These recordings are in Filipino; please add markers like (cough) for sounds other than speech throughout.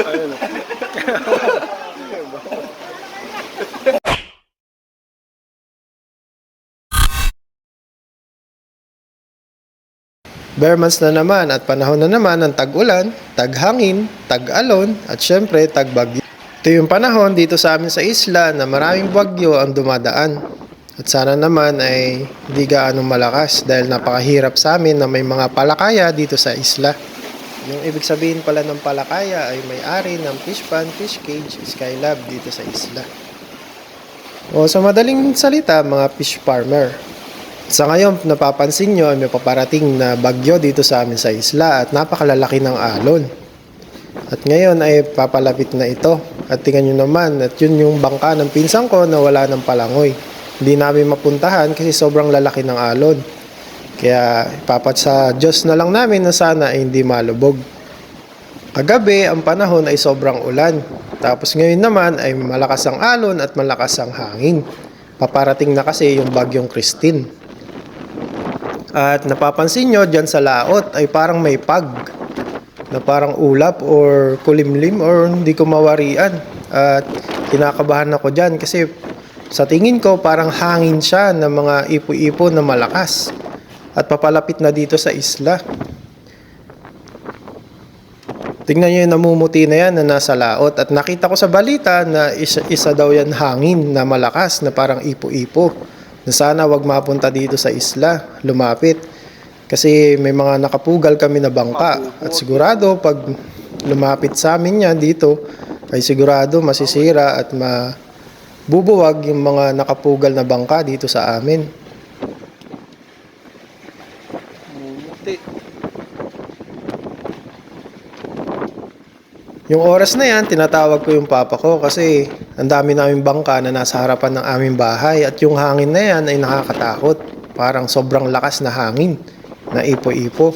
Ayun. Months na naman at panahon na naman ng tag-ulan, tag-hangin, tag-alon at syempre tag-bagyo. Ito yung panahon dito sa amin sa isla na maraming bagyo ang dumadaan. At sana naman ay hindi gaanong malakas dahil napakahirap sa amin na may mga palakaya dito sa isla. Yung ibig sabihin pala ng palakaya ay may-ari ng fish pan, fish cage, skylab dito sa isla. O sa madaling salita, mga fish farmer. Sa ngayon, napapansin nyo, may paparating na bagyo dito sa amin sa isla at napakalalaki ng alon. At ngayon ay papalapit na ito. At tingnan nyo naman, at yun yung bangka ng pinsang ko na wala ng palangoy. Hindi namin mapuntahan kasi sobrang lalaki ng alon. Kaya ipapat sa Diyos na lang namin na sana ay hindi malubog. Kagabi, ang panahon ay sobrang ulan. Tapos ngayon naman ay malakas ang alon at malakas ang hangin. Paparating na kasi yung bagyong Christine. At napapansin nyo dyan sa laot ay parang may pag na parang ulap or kulimlim or hindi ko mawarian. At kinakabahan ako dyan kasi sa tingin ko parang hangin siya ng mga ipo-ipo na malakas. At papalapit na dito sa isla. Tingnan nyo yung namumuti na yan na nasa laot. At nakita ko sa balita na isa, isa daw yan hangin na malakas na parang ipo-ipo. Na sana wag mapunta dito sa isla, lumapit. Kasi may mga nakapugal kami na bangka. At sigurado pag lumapit sa amin yan dito, ay sigurado masisira at mabubuwag yung mga nakapugal na bangka dito sa amin. Yung oras na yan, tinatawag ko yung papa ko kasi ang dami namin bangka na nasa harapan ng aming bahay at yung hangin na yan ay nakakatakot. Parang sobrang lakas na hangin na ipo-ipo.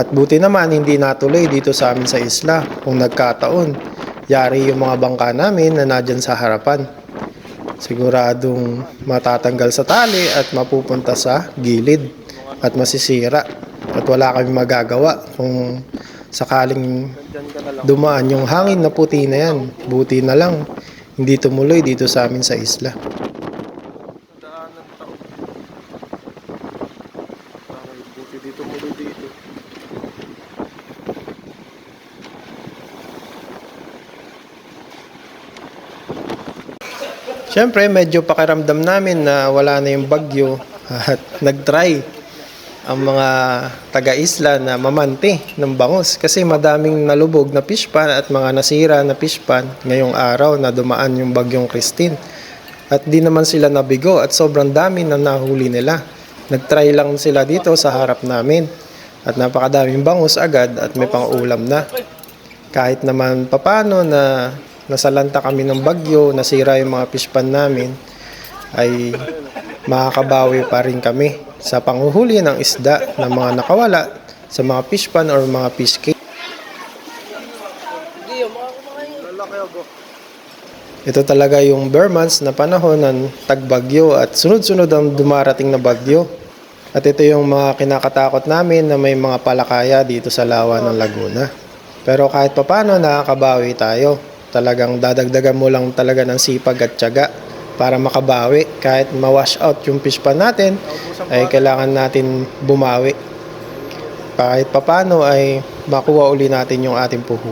At buti naman hindi natuloy dito sa amin sa isla kung nagkataon. Yari yung mga bangka namin na nadyan sa harapan. Siguradong matatanggal sa tali at mapupunta sa gilid at masisira. At wala kami magagawa kung sakaling dumaan yung hangin na puti na yan. Buti na lang, hindi tumuloy dito sa amin sa isla. Siyempre, medyo pakiramdam namin na wala na yung bagyo at (laughs) nag-try ang mga taga-isla na mamante ng bangus kasi madaming nalubog na fish pan at mga nasira na fish pan ngayong araw na dumaan yung bagyong Christine. At di naman sila nabigo at sobrang dami na nahuli nila. Nag-try lang sila dito sa harap namin at napakadaming bangus agad at may pang-ulam na. Kahit naman papano na nasalanta kami ng bagyo, nasira yung mga fish pan namin, ay makakabawi pa rin kami sa panguhuli ng isda ng mga nakawala sa mga fish pan or mga fish cake. Ito talaga yung bare months na panahon ng tagbagyo at sunod-sunod ang dumarating na bagyo. At ito yung mga kinakatakot namin na may mga palakaya dito sa lawa ng Laguna. Pero kahit papano nakakabawi tayo. Talagang dadagdagan mo lang talaga ng sipag at tiyaga para makabawi. Kahit ma-wash out yung fish pan natin, ay kailangan natin bumawi. Kahit papano ay makuha uli natin yung ating. Dami.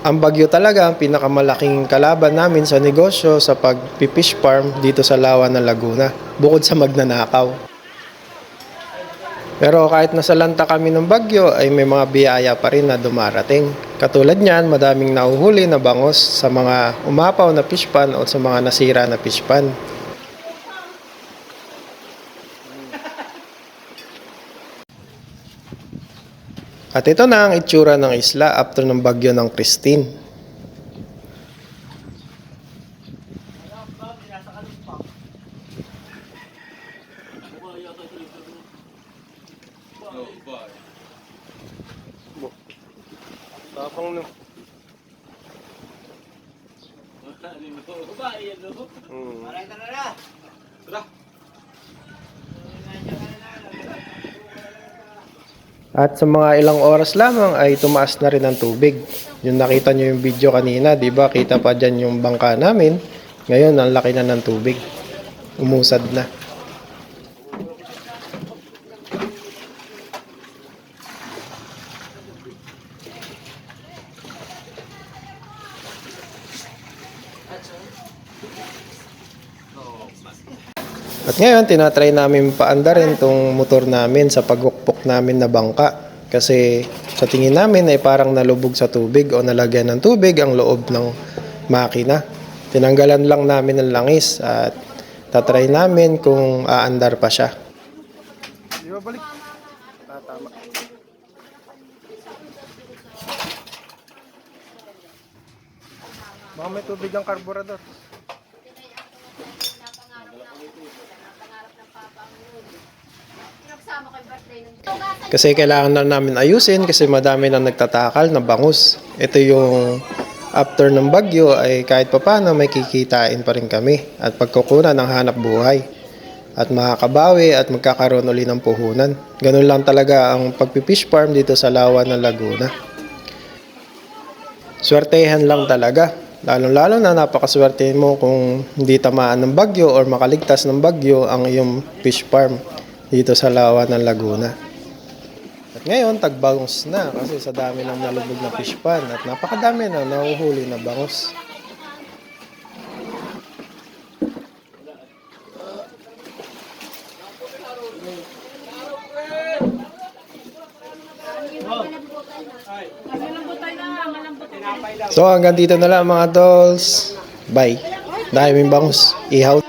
Ang bagyo talaga ang pinakamalaking kalaban namin sa negosyo sa pag-fish farm dito sa Lawa ng Laguna, bukod sa magnanakaw. Pero kahit nasalanta kami ng bagyo ay may mga biyaya pa rin na dumarating. Katulad niyan, madaming nahuhuli na bangos sa mga umapaw na fish pan o sa mga nasira na fish pan. At ito na ang itsura ng isla after ng bagyo ng Christine. Tapang no. Hmm. At sa mga ilang oras lamang ay tumaas na rin ang tubig. Yung nakita nyo yung video kanina, di ba? Kita pa dyan yung bangka namin. Ngayon, ang laki na ng tubig. Umusad na. At ngayon, tinatry namin paandarin tong motor namin sa pagukpok namin na bangka. Kasi sa tingin namin ay parang nalubog sa tubig o nalagyan ng tubig ang loob ng makina. Tinanggalan lang namin ng langis at tatry namin kung aandar pa siya. Di ba balik? Ah, tubig ang karburador. Kasi kailangan na namin ayusin kasi madami na nagtatakal na bangus. Ito yung after ng bagyo ay kahit papano may kikitain pa rin kami at pagkukunan ng hanap buhay at makakabawi at magkakaroon uli ng puhunan. Ganun lang talaga ang pagpipish farm dito sa Lawa ng Laguna. Swertehan lang talaga. Lalo-lalo na napakaswerte mo kung hindi tamaan ng bagyo or makaligtas ng bagyo ang iyong fish farm dito sa Lawa ng Laguna. At ngayon, tagbangus na kasi sa dami ng nalubog na fish pan at napakadami na nahuhuli na bangus. So hanggang dito na lang mga dolls. Bye. Dahil may bangus. Ihaw